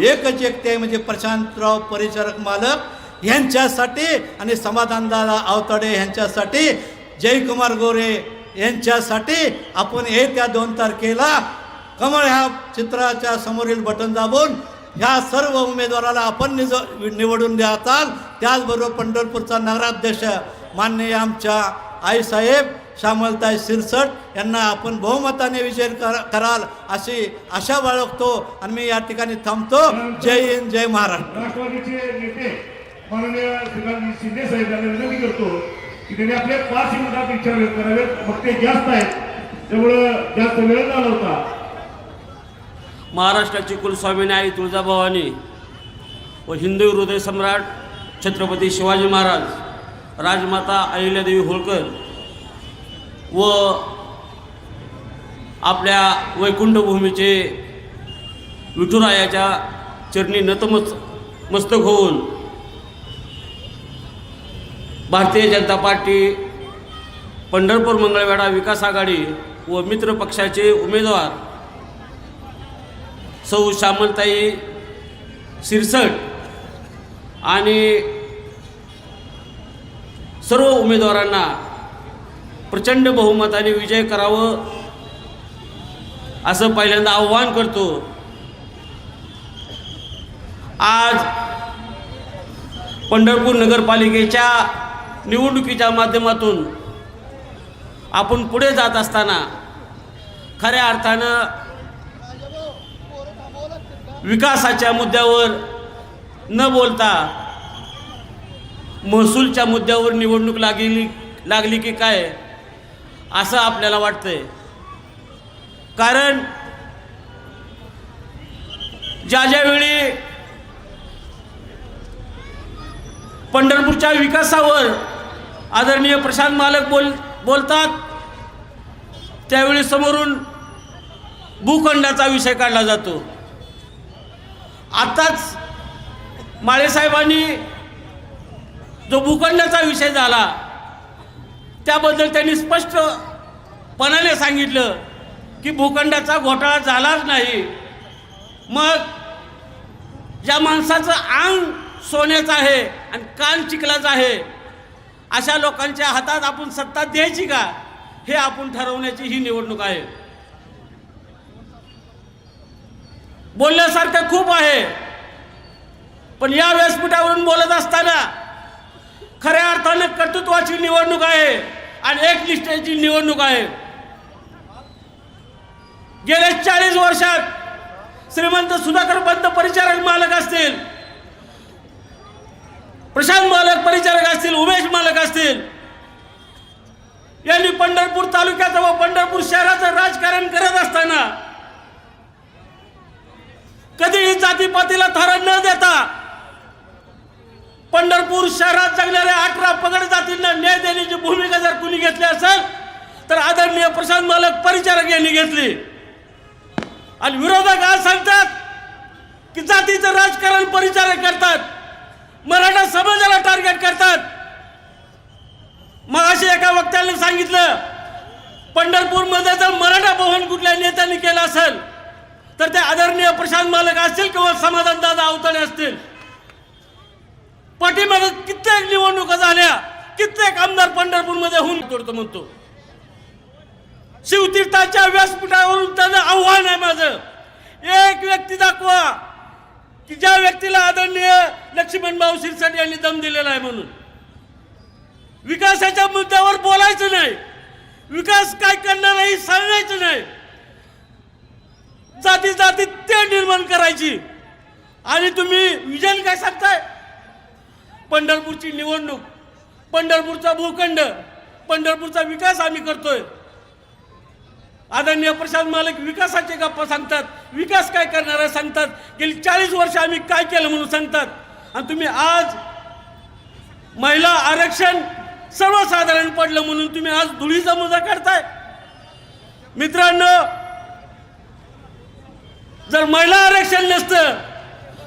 एकच एक ते म्हणजे प्रशांतराव परिचारक मालक यांच्यासाठी आणि समाधानदादा आवताडे यांच्यासाठी जयकुमार गोरे यांच्यासाठी आपण येत्या दोन तारखेला कमळ ह्या चित्राच्या समोरील बटन दाबून ह्या सर्व उमेदवाराला आपण निज निवडून द्या त्याचबरोबर पंढरपूरचा नगराध्यक्ष माननीय आमच्या आईसाहेब श्यामलताई सिरसट यांना आपण बहुमताने विजय कर कराल अशी आशा बाळगतो. आणि मी या ठिकाणी थांबतो. जय हिंद जय महाराष्ट्र. राष्ट्रवादीचे नेते माननीय श्रीकांत शिंदे साहेब यांना विनंती करतो की त्यांनी आपले पाच मिनिटात विचार व्यक्त करावेत. वक्ते जास्त आहेत. त्यामुळं जास्त वेळ झाला होता. महाराष्ट्राची कुलस्वामिनी आई तुळजाभवानी व हिंदू हृदय सम्राट छत्रपती शिवाजी महाराज राजमाता अहिल्यादेवी होळकर व आपल्या वैकुंठभूमीचे विठुरायाच्या चरणी नतमस् मस्तक होऊन भारतीय जनता पार्टी पंढरपूर मंगळवेढा विकास आघाडी व मित्र पक्षाचे उमेदवार सौ श्यामलताई सिरसट आणि सर्व उमेदवारांना प्रचंड बहुमताने विजय करावं असं पहिल्यांदा आव्हान करतो. आज पंढरपूर नगरपालिकेच्या निवडणुकीच्या माध्यमातून आपण पुढे जात असताना खऱ्या अर्थानं विकासाच्या मुद्द्यावर न बोलता महसूलच्या मुद्द्यावर निवडणूक लागली लागली की काय? असं आपल्याला वाटतंय. कारण ज्या ज्यावेळी पंढरपूरच्या विकासावर आदरणीय प्रशांत मालक बोल बोलतात त्यावेळी समोरून भूखंडाचा विषय काढला जातो. आत्ताच माळेसाहेबांनी जो भूखंडाचा विषय झाला त्याबद्दल त्यांनी स्पष्टपणाने सांगितलं की भूखंडाचा घोटाळा झालाच नाही. मग ज्या माणसाचं अंग सोन्याचं आहे आणि कान चिखलाचं आहे. अशा लोकांच्या हातात आपण सत्ता द्यायची का? हे आपण ठरवण्याची ही निवडणूक आहे. बोलण्यासारखं खूप आहे. पण या व्यासपीठावरून बोलत असताना खऱ्या अर्थानं कर्तृत्वाची निवडणूक आहे. आणि एक निष्ठेची निवडणूक आहे. गेल्या चाळीस वर्षात श्रीमंत सुधाकर पंत परिचारक मालक असतील प्रशांत मालक परिचारक असतील उमेश मालक असतील यांनी पंढरपूर तालुक्याचं व पंढरपूर शहराचं राजकारण करत असताना कधीही जातीपातीला थरण न देता पंढरपूर शहरात जगणाऱ्या अठरा पगड जातींना न्याय देण्याची भूमिका असेल तर आदरणीय प्रशांत मालक परिचारक यांनी घेतली. आणि विरोधक आज सांगतात की जातीचं राजकारण परिचारक करतात मराठा समाजाला टार्गेट करतात. मग असे एका वक्त्याने सांगितलं पंढरपूरमध्ये जर मराठा भवन कुठल्या नेत्यांनी केलं असेल तर ते आदरणीय प्रशांत मालक असतील किंवा समाधान दादा अवतडे असतील. पाठीमागे कित्येक निवडणुका झाल्या. कित्येक आमदार पंढरपूरमध्ये होऊन तोडतो म्हणतो. शिवतीर्थाच्या व्यासपीठावरून त्याचं आव्हान आहे माझं. एक व्यक्ती दाखवा की ज्या व्यक्तीला आदरणीय लक्ष्मण भाऊ शिरसाट यांनी दम दिलेला आहे म्हणून. विकासाच्या मुद्द्यावर बोलायचं नाही. विकास काय करणार नाही सांगायचं नाही. जाती जाती ते निर्माण करायची. आणि तुम्ही विजन काय सांगताय? पंढरपूरची निवडणूक पंढरपूरचा भूखंड पंढरपूरचा विकास आम्ही करतोय. आदरणीय प्रशांत मालक विकासाचे गप्पा सांगतात. विकास काय करणार आहे सांगतात. गेली चाळीस वर्ष आम्ही काय केलं म्हणून सांगतात. आणि तुम्ही आज महिला आरक्षण सर्वसाधारण पडलं म्हणून तुम्ही आज धुळीचा मुद्दा काढताय. मित्रांनो जर महिला आरक्षण नसतं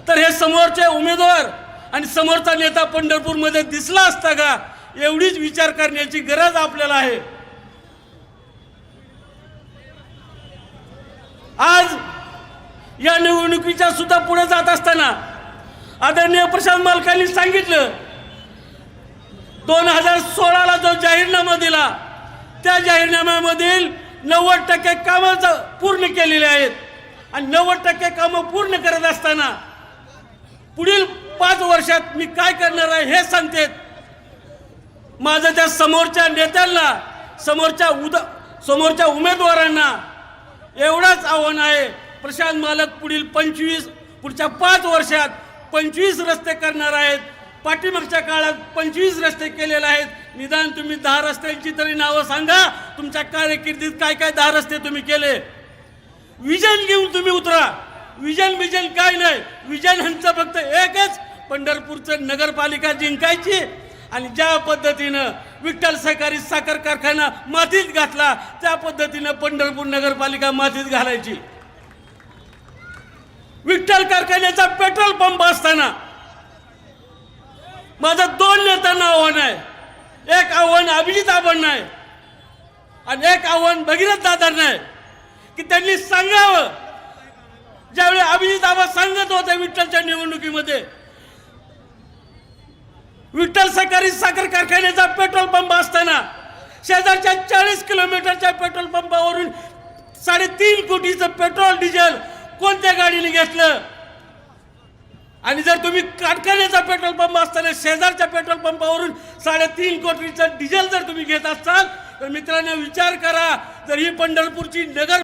तर हे समोरचे उमेदवार आणि समोरचा नेता पंढरपूरमध्ये दिसला असता का? एवढीच विचार करण्याची गरज आपल्याला आहे. आज या निवडणुकीच्या सुद्धा पुढे जात असताना आदरणीय प्रशांत मालकांनी सांगितलं दोन हजार सोळाला जो जाहीरनामा दिला त्या जाहीरनाम्यामधील नव्वद टक्के कामं पूर्ण केलेली आहेत. आणि नव्वद टक्के कामं पूर्ण करत असताना पुढील पाच वर्षात मी काय करणार आहे हे सांगते माझं त्या समोरच्या नेत्यांना समोरच्या उद समोरच्या उमेदवारांना एवढाच आव्हान आहे. प्रशांत मालक पुढील पंचवीस पुढच्या पाच वर्षात पंचवीस रस्ते करणार आहेत. पाठीमागच्या काळात पंचवीस रस्ते केलेले आहेत. निदान तुम्ही दहा रस्त्यांची तरी नावं सांगा. तुमच्या कारकिर्दीत काय काय दहा रस्ते तुम्ही केले? विजन घेऊन तुम्ही उतरा. विजन विजन काय नाही. विजन ह्यांचं फक्त एकच. पंढरपूरचं नगरपालिका जिंकायची. आणि ज्या पद्धतीनं विठ्ठल सहकारी साखर कारखाना मातीत घातला त्या पद्धतीनं पंढरपूर नगरपालिका मातीत घालायची. विठ्ठल कारखान्याचा पेट्रोल पंप असताना माझं दोन नेत्यांना आव्हान आहे. एक आव्हान अभिजित आव्हान आहे आणि एक आव्हान भगीरथ दादांना आहे की त्यांनी सांगावं. ज्यावेळी अभिजित आव्हान सांगत होते विठ्ठलच्या निवडणुकीमध्ये विठ्ठल सहकारी साखर कारखान्याचा पेट्रोल पंप असताना शेजारच्या चाळीस किलोमीटरच्या पेट्रोल पंपावरून साडेतीन कोटीचं पेट्रोल डिझेल कोणत्या गाडीने घेतलं? आणि जर तुम्ही कारखान्याचा पेट्रोल पंप असताना शेजारच्या पेट्रोल पंपावरून साडेतीन कोटीचं डिझेल जर तुम्ही घेत असाल तर मित्रांनो विचार करा जर ही पंढरपूरची नगर